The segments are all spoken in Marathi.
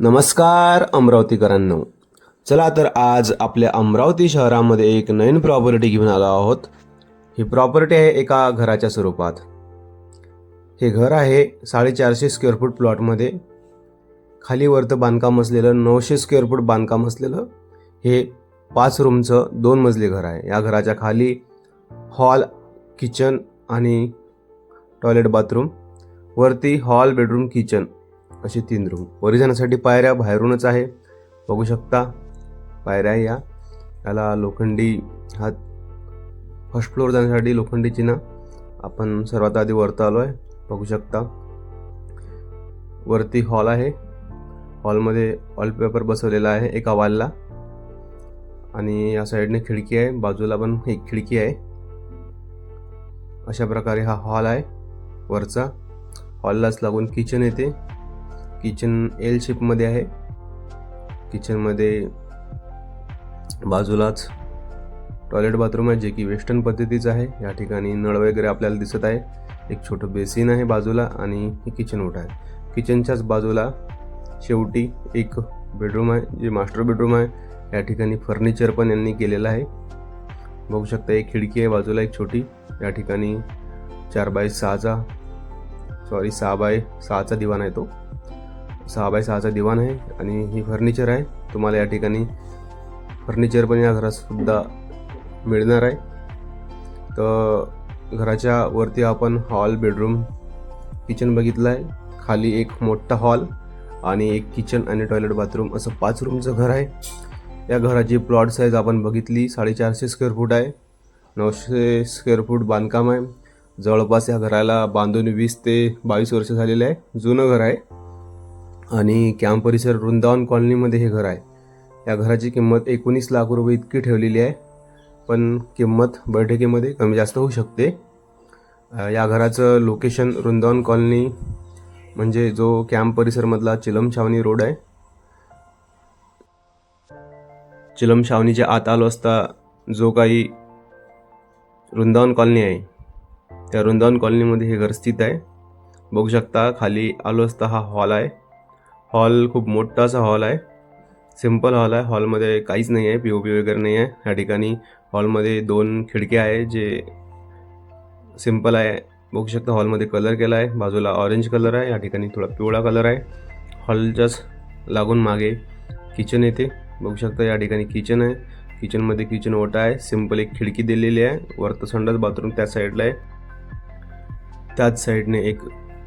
नमस्कार अमरावतीकरांनो. चला तर आज आपल्या अमरावती शहरामध्ये एक नवीन प्रॉपर्टी घेऊन आलो आहोत. ही प्रॉपर्टी आहे एका घराच्या स्वरूपात. हे घर आहे साडेचारशे स्क्वेअर फूट प्लॉटमध्ये खाली वरतं बांधकाम असलेलं नऊशे स्क्वेअर फूट बांधकाम असलेलं हे पाच रूमचं दोन मजली घर आहे. या घराच्या खाली हॉल किचन आणि टॉयलेट बाथरूम वरती हॉल बेडरूम किचन असे तीन रूम वरी जाण्यासाठी पायऱ्या बाहेरूनच आहे. बघू शकता पायऱ्या या. याला लोखंडी हा फर्स्ट फ्लोअर जाण्यासाठी लोखंडी चिन्ह. आपण सर्वात आधी वरतं आलो आहे बघू शकता. वरती हॉल आहे. हॉलमध्ये वॉलपेपर बसवलेला आहे एका वालला आणि या साईडने खिडकी आहे. बाजूला पण एक खिडकी आहे. अशा प्रकारे हा हॉल आहे वरचा. हॉललाच लागून किचन येते. किचन एल शेपमध्ये आहे. किचनमध्ये बाजूलाच टॉयलेट बाथरूम आहे जे की वेस्टर्न पद्धतीचं आहे. या ठिकाणी नळ वगैरे आपल्याला दिसत आहे. एक छोटं बेसिन आहे बाजूला आणि हे किचन ओट आहे. किचनच्याच बाजूला शेवटी एक बेडरूम आहे जे मास्टर बेडरूम आहे. या ठिकाणी फर्निचर पण यांनी केलेलं आहे. बघू शकता एक खिडकी आहे बाजूला एक छोटी. या ठिकाणी चार बाय सहाचा सॉरी सहा बाय सहाचा दिवाण आहे तो. सहा बाय सहाचा दिवाण आहे आणि ही फर्निचर आहे. तुम्हाला या ठिकाणी फर्निचर पण या घरात सुद्धा मिळणार आहे. तर घराच्या वरती आपण हॉल बेडरूम किचन बघितलं आहे खाली एक मोठा हॉल आणि एक किचन आणि टॉयलेट बाथरूम असं पाच रूमचं घर आहे. या घराची प्लॉट साईज आपण बघितली साडेचारशे स्क्वेअर फूट आहे. नऊशे स्क्वेअर फूट बांधकाम आहे. जवळपास या घराला बांधून वीस ते बावीस वर्ष झालेले आहे. जुनं घर आहे. आणि कॅम्प परिसर वृंदावन कॉलनीमध्ये हे घर आहे. या घराची किंमत एकोणीस लाख रुपये इतकी ठेवलेली आहे. पण किंमत बैठकीमध्ये कमी जास्त होऊ शकते. या घराचं लोकेशन वृंदावन कॉलनी म्हणजे जो कॅम्प परिसरमधला चिलम छावणी रोड आहे. चिलम छावणीच्या आत आलो असता जो काही वृंदावन कॉलनी आहे त्या वृंदावन कॉलनीमध्ये हे घर स्थित आहे. बघू शकता खाली आलो असता हा हॉल आहे. हॉल खूप मोठा असा हॉल आहे. सिंपल हॉल आहे. हॉलमध्ये काहीच नाही आहे. पी ओ पी वगैरे नाही आहे. या ठिकाणी हॉलमध्ये दोन खिडक्या आहे जे सिंपल आहे. बघू शकता हॉलमध्ये कलर केला आहे. बाजूला ऑरेंज कलर आहे. या ठिकाणी थोडा पिवळा कलर आहे. हॉलच्याच लागून मागे किचन येते. बघू शकता या ठिकाणी किचन आहे. किचनमध्ये किचन ओटा आहे. सिंपल एक खिडकी दिलेली आहे. वरतं संडास बाथरूम त्या साईडला आहे. त्याच साईडने एक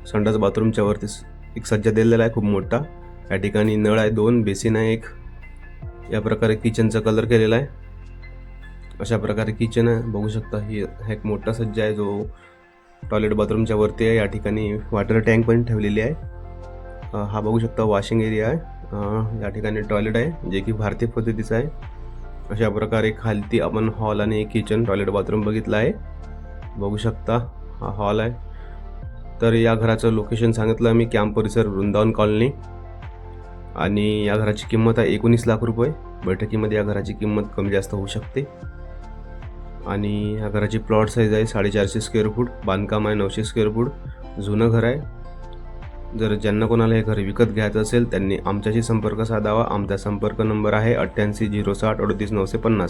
संडास बाथरूमच्या वरती एक सज्जा दिलेला आहे खूप मोठा. या ठिकाणी नळ आहे दोन बेसिन आहे एक. या प्रकारे किचनचा कलर केलेला आहे. अशा प्रकारे किचन आहे. बघू शकता ही हा एक मोठा सज्जा आहे जो टॉयलेट बाथरूमच्या वरती आहे. या ठिकाणी वॉटर टँक पण ठेवलेली आहे. हा बघू शकता वॉशिंग एरिया आहे. या ठिकाणी टॉयलेट आहे जे की भारतीय पद्धतीचं आहे. अशा प्रकारे खालती आपण हॉल आणि किचन टॉयलेट बाथरूम बघितलं आहे. बघू शकता हा हॉल आहे. तर या घराचं लोकेशन सांगितलं मी कॅम्प परिसर वृंदावन कॉलनी आणि या घराची किंमत आहे एकोणीस लाख रुपये. बैठकीमध्ये या घराची किंमत कमी जास्त होऊ शकते. आणि या घराची प्लॉट साईज आहे साडेचारशे स्क्वेअर फूट बांधकाम आहे नऊशे स्क्वेअर फूट जुनं घर आहे. जर ज्यांना कोणाला हे घर विकत घ्यायचं असेल त्यांनी आमच्याशी संपर्क साधावा. आमचा संपर्क नंबर आहे अठ्ठ्याऐंशी झिरो साठ अडतीस नऊशे पन्नास.